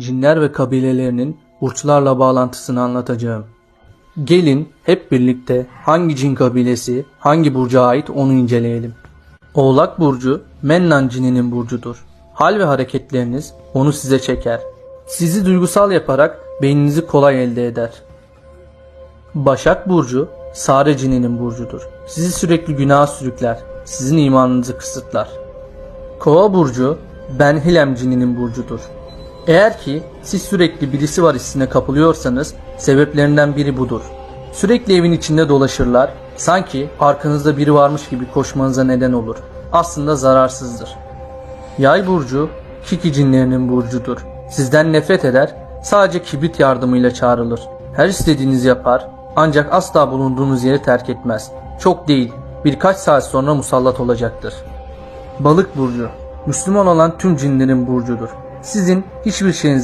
cinler ve kabilelerinin burçlarla bağlantısını anlatacağım. Gelin hep birlikte hangi cin kabilesi hangi burca ait onu inceleyelim. Oğlak burcu Mennan cininin burcudur. Hal ve hareketleriniz onu size çeker. Sizi duygusal yaparak beyninizi kolay elde eder. Başak Burcu Sare cininin burcudur. Sizi sürekli günaha sürükler. Sizin imanınızı kısıtlar. Kova Burcu Ben Hilem cininin burcudur. Eğer ki siz sürekli birisi var hissine kapılıyorsanız sebeplerinden biri budur. Sürekli evin içinde dolaşırlar. Sanki arkanızda biri varmış gibi koşmanıza neden olur. Aslında zararsızdır. Yay burcu Kiki cinlerinin burcudur. Sizden nefret eder, sadece kibrit yardımıyla çağrılır. Her istediğinizi yapar, ancak asla bulunduğunuz yeri terk etmez. Çok değil, birkaç saat sonra musallat olacaktır. Balık burcu Müslüman olan tüm cinlerin burcudur. Sizin hiçbir şeyinize